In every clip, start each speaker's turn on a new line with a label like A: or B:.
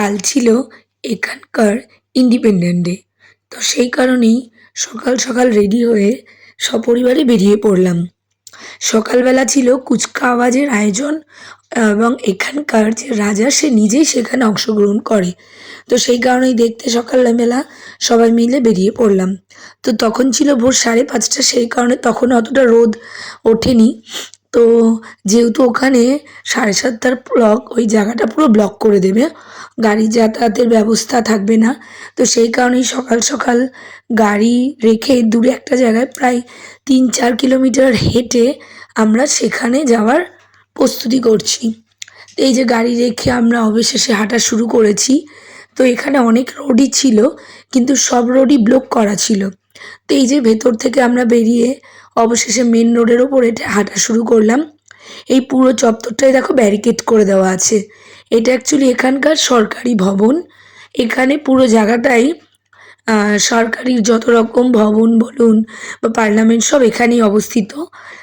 A: কাল ছিল এখানকার ইন্ডিপেন্ডেন্ট ডে তো সেই কারণেই সকাল সকাল রেডি হয়ে সপরিবারে বেরিয়ে পড়লাম। সকালবেলা ছিল কুচকাওয়াজের আয়োজন এবং এখানকার যে রাজা, সে নিজেই সেখানে অংশগ্রহণ করে। তো সেই কারণেই দেখতে সকালবেলা সবাই মিলে বেরিয়ে পড়লাম। তো তখন ছিল ভোর সাড়ে পাঁচটা, সেই কারণে তখন অতটা রোদ ওঠেনি। তো যেহেতু ওখানে সাড়ে সাতটার ব্লক ওই জায়গাটা পুরো ব্লক করে দেবে। গাড়ি যাতায়াতের ব্যবস্থা থাকবে না। তো সেই কারণেই সকাল সকাল গাড়ি রেখে দূরে একটা জায়গায় প্রায় তিন চার কিলোমিটার হেঁটে আমরা সেখানে যাওয়ার প্রস্তুতি করছি। তো এই যে গাড়ি রেখে আমরা অবশেষে হাঁটা শুরু করেছি। তো এখানে অনেক রোডই ছিল, কিন্তু সব রোডই ব্লক করা ছিল। তো এই যে ভেতর থেকে আমরা বেরিয়ে অবশেষে মেন রোডের ওপর এটা হাঁটা শুরু করলাম। এই পুরো চত্বরটাই দেখো ব্যারিকেড করে দেওয়া আছে। এটা অ্যাকচুয়ালি এখানকার সরকারি ভবন। এখানে পুরো জায়গাটাই সরকারি যত রকম ভবন বলুন বা পার্লামেন্ট সব এখানেই অবস্থিত।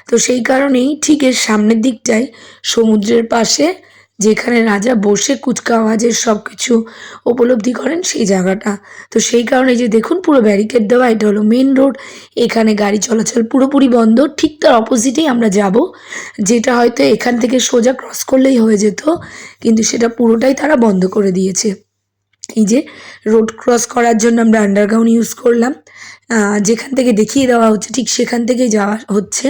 A: তো সেই কারণেই ঠিক এর সামনের দিকটাই সমুদ্রের পাশে যেখানে রাজা বসে কুচকাওয়াজের সব কিছু উপলব্ধি করেন সেই জায়গাটা। তো সেই কারণে যে দেখুন পুরো ব্যারিকেড দেওয়া, এটা হলো মেন রোড এখানে গাড়ি চলাচল পুরোপুরি বন্ধ, ঠিক তার অপোজিটেই আমরা যাব, যেটা হয়তো এখান থেকে সোজা ক্রস করলেই হয়ে যেত, কিন্তু সেটা পুরোটাই তারা বন্ধ করে দিয়েছে। এই যে রোড ক্রস করার জন্য আমরা আন্ডারগ্রাউন্ড ইউজ করলাম। যেখান থেকে দেখিয়ে দেওয়া হচ্ছে, ঠিক সেখান থেকেই যাওয়া হচ্ছে।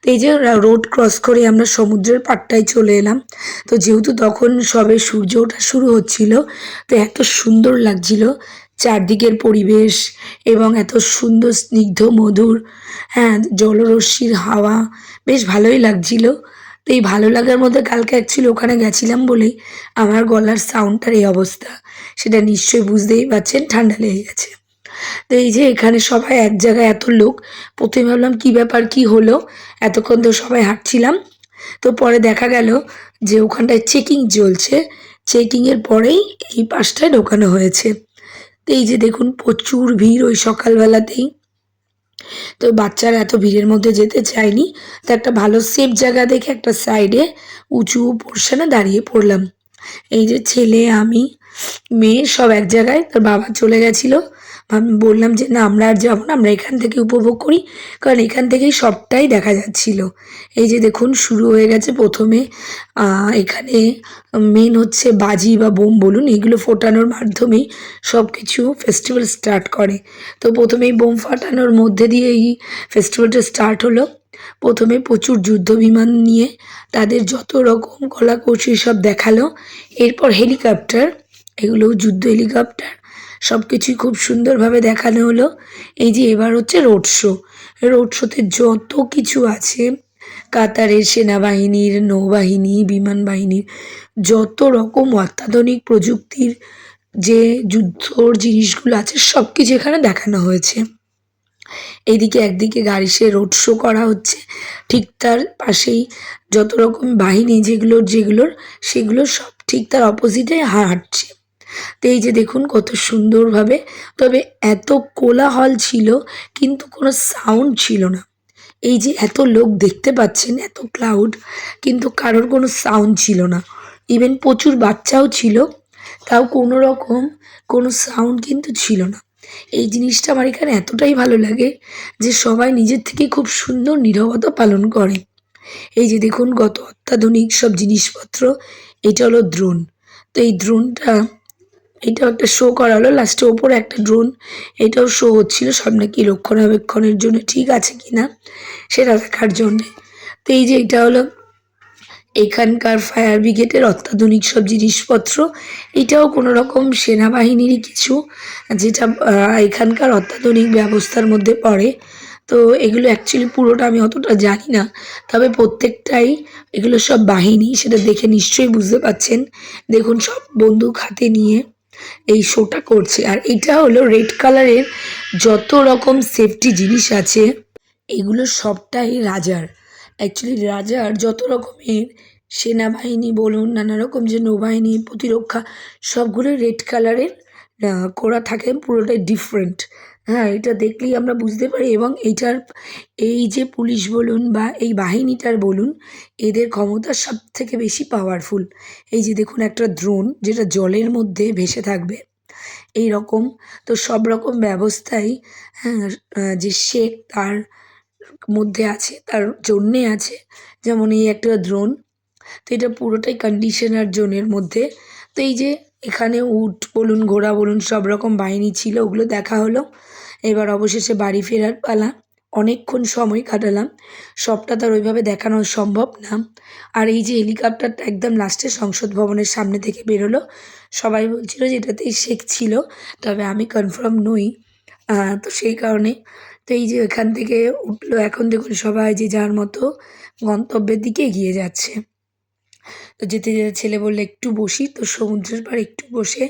A: তো এই যে রোড ক্রস করে আমরা সমুদ্রের পাড়টায় চলে এলাম। তো যেহেতু তখন সবে সূর্য ওঠা শুরু হচ্ছিল, তো এত সুন্দর লাগছিল চারদিকের পরিবেশ এবং এত সুন্দর স্নিগ্ধ মধুর হ্যাঁ জলরশ্মির হাওয়া, বেশ ভালোই লাগছিল। তো এই ভালো লাগার মধ্যে কালকে অ্যাকচুয়ালি ওখানে গেছিলাম বলেই আমার গলার সাউন্ডটার এই অবস্থা। সেটা নিশ্চয়ই বুঝতেই পারছেন, ঠান্ডা লেগে গেছে। তো এই যে এখানে সবাই এক জায়গায় এত লোক, প্রথমে ভাবলাম কী ব্যাপার, কি হলো? এতক্ষণ তো সবাই হাঁটছিলাম। তো পরে দেখা গেল যে ওখানটায় চেকিং চলছে। চেকিংয়ের পরেই এই পাশটায় ঢোকানো হয়েছে। তো এই যে দেখুন, প্রচুর ভিড় ওই সকালবেলাতেই। তো বাচ্চারা এত ভিড়ের মধ্যে যেতে চায়নি। তো একটা ভালো সেফ জায়গা দেখে একটা সাইডে উঁচু পোর্শনে দাঁড়িয়ে পড়লাম। এই যে ছেলে, আমি, মেয়ে সব এক জায়গায়, তার বাবা চলে গেছিল। আমি বললাম যে, না, আমরা আর যাব না, আমরা এখান থেকে উপভোগ করি। কারণ এখান থেকেই সবটাই দেখা যাচ্ছিল। এই যে দেখুন, শুরু হয়ে গেছে প্রথমে এখানে মেন হচ্ছে বাজি বা বোম বলুন, এগুলো ফোটানোর মাধ্যমেই সব কিছু ফেস্টিভ্যাল স্টার্ট করে। তো প্রথমেই বোম ফাটানোর মধ্যে দিয়ে এই ফেস্টিভ্যালটা স্টার্ট হলো। প্রথমে প্রচুর যুদ্ধ বিমান নিয়ে তাদের যত রকম কলা কৌশল সব দেখাল। এরপর হেলিকপ্টার এগুলো যুদ্ধ হেলিকপ্টার সব কিছুই খুব সুন্দরভাবে দেখানো হলো। এই যে এবার হচ্ছে রোড শো রোড শোতে যত কিছু আছে, কাতারের সেনাবাহিনীর, নৌবাহিনী, বিমান বাহিনীর, যত রকম অত্যাধুনিক প্রযুক্তির যে যুদ্ধর জিনিসগুলো আছে সব কিছু এখানে দেখানো হয়েছে। এইদিকে একদিকে গাড়ি সে রোড শো করা হচ্ছে। ঠিক তার পাশেই যত রকম বাহিনী যেগুলোর যেগুলোর, সেগুলো সব ঠিক তার অপোজিটে হাঁটছে। তো এই যে দেখুন কত সুন্দরভাবে, তবে এত কোলাহল ছিল, কিন্তু কোনো সাউন্ড ছিল না। এই যে এত লোক দেখতে পাচ্ছেন, এত ক্লাউড কিন্তু কারোর কোনো সাউন্ড ছিল না। ইভেন প্রচুর বাচ্চাও ছিল, তাও কোনো রকম কোনো সাউন্ড কিন্তু ছিল না। এই জিনিসটা আমার এখানে এতটাই ভালো লাগে যে সবাই নিজের থেকে খুব সুন্দর নীরবতা পালন করে। এই যে দেখুন কত অত্যাধুনিক সব জিনিসপত্র, এটা হলো ড্রোন তো এই ড্রোনটা এটাও একটা শো করা হলো লাস্টে ওপরে একটা ড্রোন এটাও শো হচ্ছিল। সব নাকি রক্ষণাবেক্ষণের জন্য ঠিক আছে কি না, সেটা দেখার জন্যে। তো এই যে এটা হলো এখানকার ফায়ার ব্রিগেডের অত্যাধুনিক সব জিনিসপত্র। এটাও কোনো রকম সেনাবাহিনীরই কিছু, যেটা এখানকার অত্যাধুনিক ব্যবস্থার মধ্যে পড়ে। তো এগুলো অ্যাকচুয়ালি পুরোটা আমি অতটা জানি না। তবে প্রত্যেকটাই এগুলো সব বাহিনী, সেটা দেখে নিশ্চয়ই বুঝতে পাচ্ছেন দেখুন সব বন্দুক হাতে নিয়ে এই শোটা করছে। আর এটা হলো রেড কালারের যত রকম সেফটি জিনিস আছে, এগুলো সবটাই রাজার। অ্যাকচুয়ালি রাজার যত রকমের সেনাবাহিনী বলুন, নানা রকম যে নৌবাহিনী, প্রতিরক্ষা, সবগুলোই রেড কালারের করা থাকে পুরোটাই ডিফারেন্ট হ্যাঁ এটা দেখলেই আমরা বুঝতে পারি এবং এইটার, এই যে পুলিশ বলুন বা এই বাহিনীটার বলুন, এদের ক্ষমতা সব থেকে বেশি পাওয়ারফুল এই যে দেখুন একটা ড্রোন যেটা জলের মধ্যে ভেসে থাকবে। এই রকম তো সব রকম ব্যবস্থাই হ্যাঁ যে শেখ তার মধ্যে আছে, তার জন্যে আছে। যেমন এই একটা ড্রোন তো এটা পুরোটাই কন্ডিশনার জোনের মধ্যে। তো এই যে এখানে উট বলুন, ঘোড়া বলুন, সব রকম বাহিনী ছিল, ওগুলো দেখা হলো। এবার অবশেষে বাড়ি ফেরার পালা। অনেকক্ষণ সময় কাটালাম। সবটা তো আর ওইভাবে দেখানো সম্ভব না। আর এই যে হেলিকপ্টারটা একদম লাস্টে সংসদ ভবনের সামনে থেকে বেরোলো। সবাই বলছিল যে এটাতেই শেখ ছিল, তবে আমি কনফার্ম নই। তো সেই কারণে। তো এই যে এখান থেকে উঠল, এখন দেখুন সবাই যে যার মতো গন্তব্যের দিকে এগিয়ে যাচ্ছে। তো যেতে যেতে ছেলে বললে, একটু বসি তো, সমুদ্রের পাড়ে একটু বসে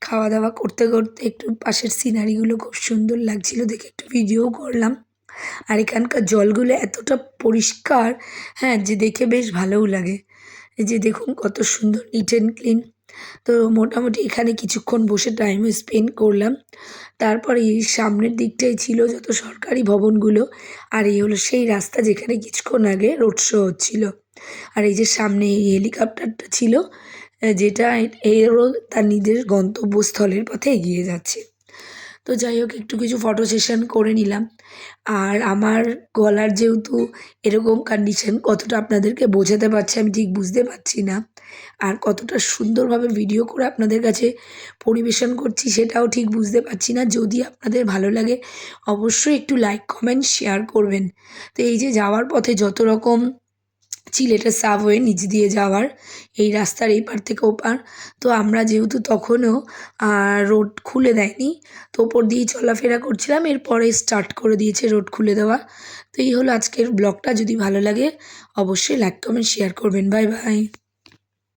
A: খাওয়া দাওয়া করতে করতে একটু পাশের সিনারিগুলো খুব সুন্দর লাগছিল দেখে একটু ভিডিও করলাম। আর এখানকার জলগুলো এতটা পরিষ্কার হ্যাঁ যে দেখে বেশ ভালোও লাগে। এই যে দেখুন কত সুন্দর নিট অ্যান্ড ক্লিন তো মোটামুটি এখানে কিছুক্ষণ বসে টাইম স্পেন্ড করলাম। তারপরে এই সামনের দিকটাই ছিল যত সরকারি ভবনগুলো, আর এই হলো সেই রাস্তা যেখানে কিছুক্ষণ আগে রোড শো হচ্ছিল। আর এই যে সামনে এই হেলিকপ্টারটা ছিল যেটা এরও তার নিজের গন্তব্যস্থলের পথে এগিয়ে যাচ্ছে। তো যাই হোক, একটু কিছু ফটো সেশন করে নিলাম। আর আমার গলার যেহেতু এরকম কন্ডিশন কতটা আপনাদেরকে বোঝাতে পারছি আমি ঠিক বুঝতে পারছি না। আর কতটা সুন্দরভাবে ভিডিও করে আপনাদের কাছে পরিবেশন করছি সেটাও ঠিক বুঝতে পারছি না। যদি আপনাদের ভালো লাগে, অবশ্যই একটু লাইক কমেন্ট শেয়ার করবেন। তো এই যে যাওয়ার পথে যত রকম চিলেটা সাবওয়ে নিচ দিয়ে যাওয়ার, এই রাস্তার এই পার থেকে ওপার তো আমরা যেহেতু তখনও রোড খুলে দেয়নি, তো ওপর দিয়েই চলাফেরা করছিলাম, এরপরে স্টার্ট করে দিয়েছে রোড খুলে দেওয়া। তো এই হলো আজকের ব্লগটা, যদি ভালো লাগে অবশ্যই লাইক, কমেন্ট, শেয়ার করবেন। Bye bye.